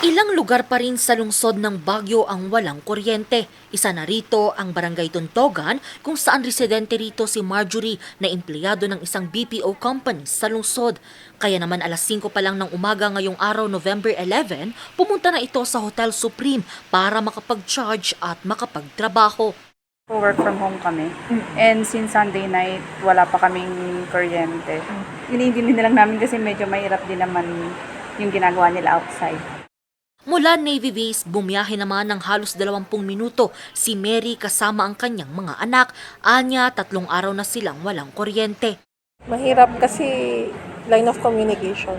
Ilang lugar pa rin sa lungsod ng Bagyo ang walang kuryente. Isa na rito ang Barangay Tuntogan kung saan residente rito si Marjorie na empleyado ng isang BPO company sa lungsod. Kaya naman alas 5 pa lang ng umaga ngayong araw November 11, pumunta na ito sa Hotel Supreme para makapag-charge at makapagtrabaho. work from home kami. And since Sunday night, wala pa kaming kuryente. Iniintindi na lang namin kasi medyo mahirap din naman yung ginagawa nila outside. Mula Navy Base, bumiyahe naman ng halos 20 minuto si Mary kasama ang kanyang mga anak. Anya, tatlong araw na silang walang kuryente. Mahirap kasi line of communication.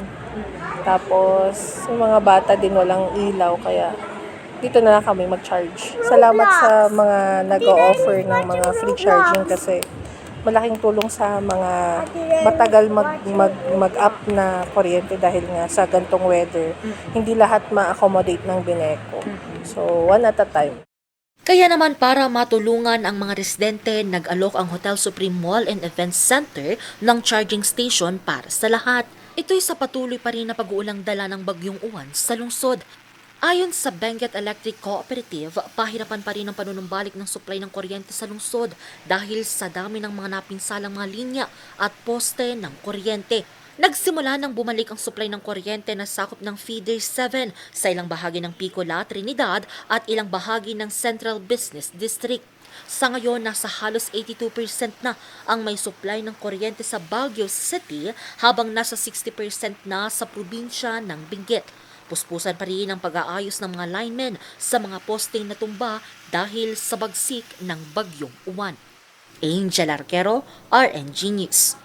Tapos, yung mga bata din walang ilaw, kaya dito na lang kami mag-charge. Salamat sa mga nag-o-offer ng mga free charging kasi malaking tulong sa mga matagal mag, mag, mag-up na kuryente dahil nga sa gantong weather. Hindi lahat ma-accommodate ng Bineco. So, one at a time. Kaya naman para matulungan ang mga residente, nag-alok ang Hotel Supreme Mall and Events Center ng charging station para sa lahat. Ito'y sa patuloy pa rin na pag-uulang dala ng bagyong uwan sa lungsod. Ayon sa Benguet Electric Cooperative, pahirapan pa rin ang panunumbalik ng supply ng kuryente sa lungsod dahil sa dami ng mga napinsalang mga linya at poste ng kuryente. Nagsimula nang bumalik ang supply ng kuryente na sakop ng Feeder 7 sa ilang bahagi ng Picola, Trinidad at ilang bahagi ng Central Business District. Sa ngayon, nasa halos 82% na ang may supply ng kuryente sa Baguio City habang nasa 60% na sa probinsya ng Benguet. Puspusan pa rin ang pag-aayos ng mga linemen sa mga posting na tumba dahil sa bagsik ng bagyong uwan. Angel Arquero, RNG News.